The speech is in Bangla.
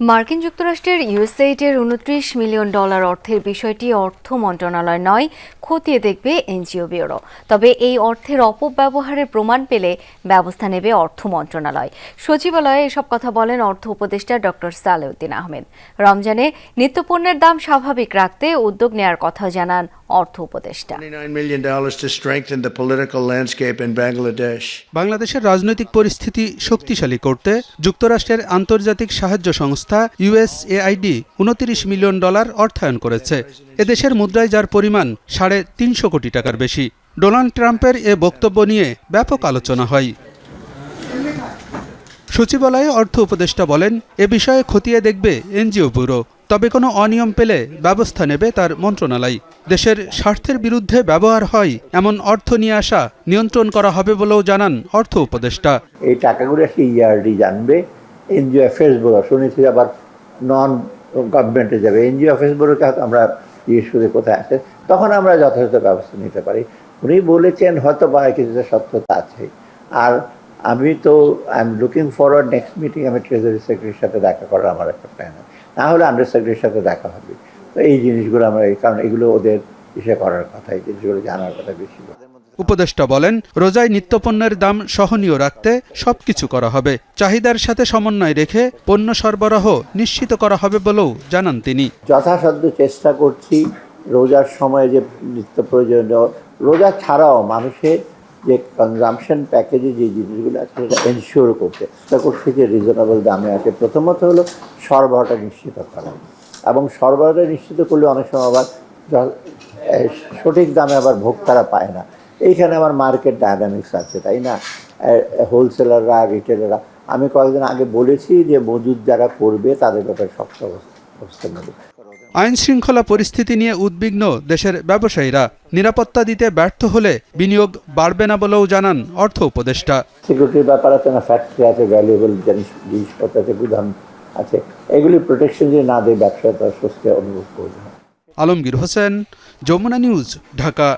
মার্কিন যুক্তরাষ্ট্রের ইউএসএইডের উনত্রিশ মিলিয়ন ডলার অর্থের বিষয়টি অর্থ মন্ত্রণালয় নয়, খতিয়ে দেখবে এনজিও ব্যুরো। তবে এই অর্থের অপব্যবহারের প্রমাণ পেলে ব্যবস্থা নেবে অর্থ মন্ত্রণালয়। সচিবালয়ে এসব কথা বলেন অর্থ উপদেষ্টা ডক্টর সালেউদ্দিন আহমেদ। রমজানে নিত্যপণ্যের দাম স্বাভাবিক রাখতে উদ্যোগ নেয়ার কথা জানান অর্থ উপদেষ্টা। $29 million to strengthen the political landscape in Bangladesh. বাংলাদেশের রাজনৈতিক পরিস্থিতি শক্তিশালী করতে যুক্তরাষ্ট্রের আন্তর্জাতিক সাহায্য সংস্থা ইউএসএআইডি উনত্রিশ মিলিয়ন ডলার অর্থায়ন করেছে। এদেশের মুদ্রায় যার পরিমাণ সাড়ে তিনশো কোটি টাকার বেশি। ডোনাল্ড ট্রাম্পের এ বক্তব্য নিয়ে ব্যাপক আলোচনা হয়। সচিবালয়ে অর্থ উপদেষ্টা বলেন, এ বিষয়ে খতিয়ে দেখবে এনজিও ব্যুরো, তবে কোনো অনিয়ম পেলে ব্যবস্থা নেবে তার মন্ত্রণালয়। দেশের স্বার্থের বিরুদ্ধে ব্যবহার হয় এমন অর্থ নিয়ে আসা নিয়ন্ত্রণ করা হবে বলেও জানান অর্থ উপদেষ্টা। এই টাকাগুলো ইআরডি জানবে, এনজিও অ্যাফেয়ার্স ব্যুরো, শুনেছি আবার নন গভর্নমেন্টে যাবে, এনজিও অ্যাফেয়ার্স ব্যুরোকে আমরা জিজ্ঞেস করে কোথায় আছে, তখন আমরা যথাযথ ব্যবস্থা নিতে পারি। উনি বলেছেন হয়তো বা কিছুটা সত্যতা আছে। আর আমি তো I am looking forward next meeting আমি ট্রেজারি সেক্রেটারির সাথে দেখা করার আমার একটা প্ল্যান আছে। না হলে আন্ডার সেক্রেটারির সাথে দেখা হবে। তো এই জিনিসগুলো আমরা এই কারণ এগুলো ওদের ইসে করার কথা এই জিনিসগুলো জানার কথা বেশি উপদেষ্টা বলেন রোজায় নিত্যপণ্যের দাম সহনীয় রাখতে সবকিছু করা হবে। চাহিদার সাথে সমন্বয় রেখে পণ্য সরবরাহ নিশ্চিত করা হবে বলেও জানান তিনি। যথাসাধ্য চেষ্টা করছি রোজার সময় যে নিত্য প্রয়োজনীয় রোজা ছাড়াও মানুষের যে কনজামশন প্যাকেজে যে জিনিসগুলো আছে, সেটা এনশিওর করতে। চেষ্টা করছি যে রিজনেবল দামে আসে, প্রথমত হলো সরবরাহটা নিশ্চিত করা। এবং সরবরাহটা নিশ্চিত করলে অনেক সময় আবার সঠিক দামে আবার ভোক্তারা পায় না। এইখানে আমার মার্কেট ডায়নামিক্স আছে, তাই না? হোলসেলাররা রিটেলাররা আমি কয়েকদিন আগে বলেছি যে মজুদ যারা করবে, তাদের ব্যাপারে শক্ত অবস্থা। আইন শৃঙ্খলা পরিস্থিতি নিয়ে উদ্বিগ্ন দেশের ব্যবসায়ীরা। নিরাপত্তা দিতে ব্যর্থ হলে বিনিয়োগ বাড়বে না বলেও জানান অর্থ উপদেষ্টা। সিকিউরিটির ব্যাপার আছে না ফ্যাক্টরি আছে ভ্যালুয়েবল জিনিস জিনিসপত্র আছে গুদাম আছে। এগুলি প্রোটেকশন যদি না দেয় ব্যবসায় তার স্বস্তি অনুভব করবে। আলমগীর হোসেন যমুনা নিউজ ঢাকা।